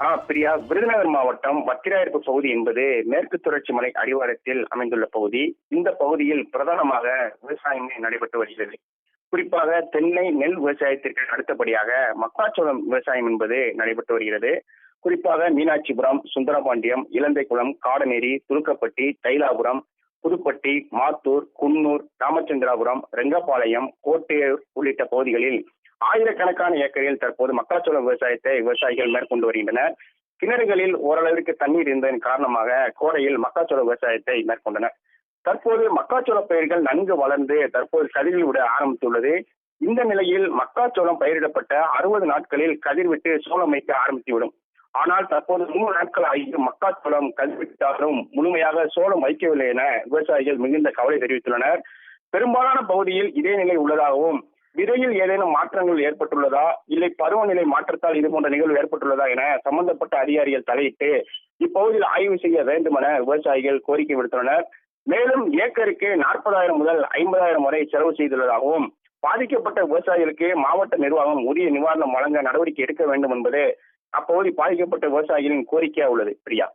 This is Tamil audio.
ஆ பிரியா. விருதுநகர் மாவட்டம் வத்திராயிருப்பு பகுதி என்பது மேற்கு தொடர்ச்சி மலை அடிவாரத்தில் அமைந்துள்ள பகுதி. இந்த பகுதியில் பிரதானமாக விவசாயமே நடைபெற்று வருகிறது. குறிப்பாக தென்னை நெல் விவசாயத்திற்கு அடுத்தபடியாக மக்காச்சோளம் விவசாயம் என்பது நடைபெற்று வருகிறது. குறிப்பாக மீனாட்சிபுரம் சுந்தரபாண்டியம் இலந்தைக்குளம் காடநேரி துருக்கப்பட்டி தைலாபுரம் புதுப்பட்டி மாத்தூர் குன்னூர் ராமச்சந்திராபுரம் ரெங்கபாளையம் கோட்டையூர் உள்ளிட்ட பகுதிகளில் ஆயிரக்கணக்கான ஏக்கரில் தற்போது மக்காச்சோள விவசாயத்தை விவசாயிகள் மேற்கொண்டு வருகின்றனர். கிணறுகளில் ஓரளவிற்கு தண்ணீர் இருந்ததன் காரணமாக கோடையில் மக்காச்சோள விவசாயத்தை மேற்கொண்டனர். தற்போது மக்காச்சோள பயிர்கள் நன்கு வளர்ந்து தற்போது கதிரில் விட ஆரம்பித்துள்ளது. இந்த நிலையில் மக்காச்சோளம் பயிரிடப்பட்ட அறுபது நாட்களில் கதிர்விட்டு சோளம் வைக்க ஆரம்பித்துவிடும். ஆனால் தற்போது மூணு நாட்கள் ஆகி மக்காச்சோளம் கதிர்விட்டாலும் முழுமையாக சோளம் வைக்கவில்லை என விவசாயிகள் மிகுந்த கவலை தெரிவித்துள்ளனர். பெரும்பாலான பகுதியில் இதே நிலை உள்ளதாகவும் விதையில் ஏதேனும் மாற்றங்கள் ஏற்பட்டுள்ளதா? இல்லை பருவநிலை மாற்றத்தால் இது போன்ற நிகழ்வு ஏற்பட்டுள்ளதா என சம்பந்தப்பட்ட அதிகாரிகள் தலையிட்டு இப்பகுதியில் ஆய்வு செய்ய வேண்டும் என விவசாயிகள் கோரிக்கை விடுத்துள்ளனர். மேலும் ஏக்கருக்கு நாற்பதாயிரம் முதல் ஐம்பதாயிரம் வரை செலவு செய்துள்ளதாகவும் பாதிக்கப்பட்ட விவசாயிகளுக்கு மாவட்ட நிர்வாகம் உரிய நிவாரணம் வழங்க நடவடிக்கை எடுக்க வேண்டும் என்பது அப்பகுதி பாதிக்கப்பட்ட விவசாயிகளின் கோரிக்கையா உள்ளது பிரியா?